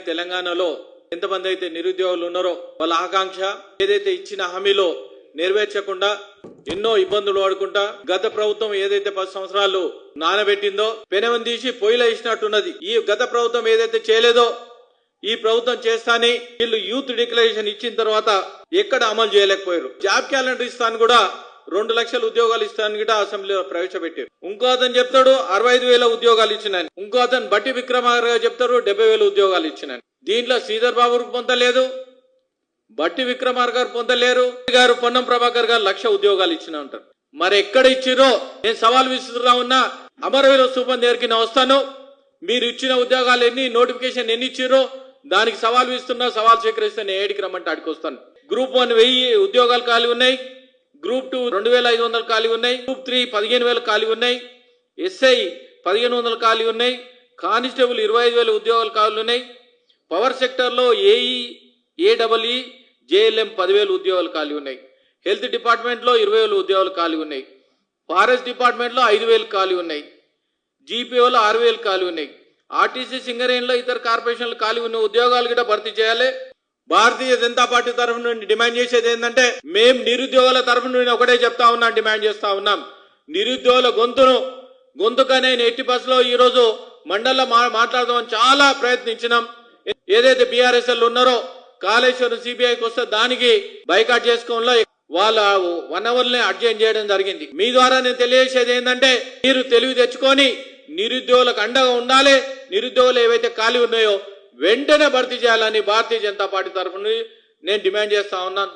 తెలంగాణలో ఎంతమంది అయితే నిరుద్యోగులు ఉన్నారో వాళ్ళ ఆకాంక్ష ఏదైతే ఇచ్చిన హామీలో నెరవేర్చకుండా ఎన్నో ఇబ్బందులు పడుకుంటా గత ప్రభుత్వం ఏదైతే పది సంవత్సరాలు నానబెట్టిందో పెనవం తీసి పొయ్యిలో ఇచ్చినట్టున్నది ఈ గత ప్రభుత్వం ఏదైతే చేయలేదో ఈ ప్రభుత్వం చేస్తాని వీళ్ళు యూత్ డిక్లరేషన్ ఇచ్చిన తర్వాత ఎక్కడ అమలు చేయలేకపోయారు. జాబ్ క్యాలెండర్ ఇస్తాను కూడా రెండు లక్షల ఉద్యోగాలు ఇస్తాను కూడా అసెంబ్లీలో ప్రవేశపెట్టారు. ఇంకో అతను చెప్తాడు అరవై ఐదు వేల ఉద్యోగాలు ఇచ్చినాను. ఇంకో అతను బట్టి విక్రమార్క చెప్తారు డెబ్బై వేల ఉద్యోగాలు ఇచ్చినాను. దీంట్లో శ్రీధర్ బాబు పొందలేదు బట్టి విక్రమార్ గారు పొందలేరు. గారు పొన్నం ప్రభాకర్ గారు లక్ష ఉద్యోగాలు ఇచ్చిన ఉంటారు మరి ఎక్కడ ఇచ్చిరో నేను సవాల్ విసురుతా ఉన్నా అమరవీర స్థూపం దగ్గరికి నేను వస్తాను. మీరు ఇచ్చిన ఉద్యోగాలు ఎన్ని నోటిఫికేషన్ ఎన్ని ఇచ్చిరో దానికి సవాల్ విస్తున్నా సవాల్ స్వీకరిస్తే నేను ఏడికి రమ్మంటే అడిగి వస్తాను. గ్రూప్ వన్ వెయ్యి ఉద్యోగాలు ఖాళీ ఉన్నాయి. గ్రూప్ టూ రెండు వేల ఐదు వందలు ఖాళీ ఉన్నాయి. గ్రూప్ త్రీ పదిహేను వేలు ఖాళీ ఉన్నాయి. ఎస్ఐ పదిహేను వందలు ఖాళీ ఉన్నాయి. కానిస్టేబుల్ ఇరవై ఐదు వేల ఉద్యోగాలు ఖాళీ ఉన్నాయి. పవర్ సెక్టర్లో ఏఈ ఏడబ్ల్ఈ జేఎల్ఎం పదివేలు ఉద్యోగాలు ఖాళీ ఉన్నాయి. హెల్త్ డిపార్ట్మెంట్లో ఇరవై వేలు ఉద్యోగాలు ఖాళీ ఉన్నాయి. ఫారెస్ట్ డిపార్ట్మెంట్లో ఐదు వేలు ఖాళీ ఉన్నాయి. జీపీఓలో ఆరు వేలు ఖాళీ ఉన్నాయి. ఆర్టీసీ సింగరేణిలో ఇతర కార్పొరేషన్లు ఖాళీ ఉన్న ఉద్యోగాలు కూడా భర్తీ చేయాలి. భారతీయ జనతా పార్టీ తరఫు నుండి డిమాండ్ చేసేది ఏంటంటే మేము నిరుద్యోగుల తరఫు నుండి ఒకటే చెప్తా ఉన్నాం డిమాండ్ చేస్తా ఉన్నాం. నిరుద్యోగుల గొంతును గొంతుకనే ఎట్టి బస్సులో ఈ రోజు మండలంలో మా మాట్లాడదామని చాలా ప్రయత్నించినాం. ఏదైతే బీఆర్ఎస్ఎల్ ఉన్నారో కాళేశ్వరం సిబిఐకి వస్తే దానికి బైకాట్ చేసుకోవడంలో వాళ్ళ వన్ అవర్ని అడ్జైన్ చేయడం జరిగింది. మీ ద్వారా నేను తెలియజేసేది ఏంటంటే మీరు తెలివి తెచ్చుకొని నిరుద్యోగులకు అండగా ఉండాలి. నిరుద్యోగులు ఏవైతే ఖాళీ ఉన్నాయో వెంటనే భర్తీ చేయాలని భారతీయ జనతా పార్టీ తరఫున నేను డిమాండ్ చేస్తా ఉన్నాను.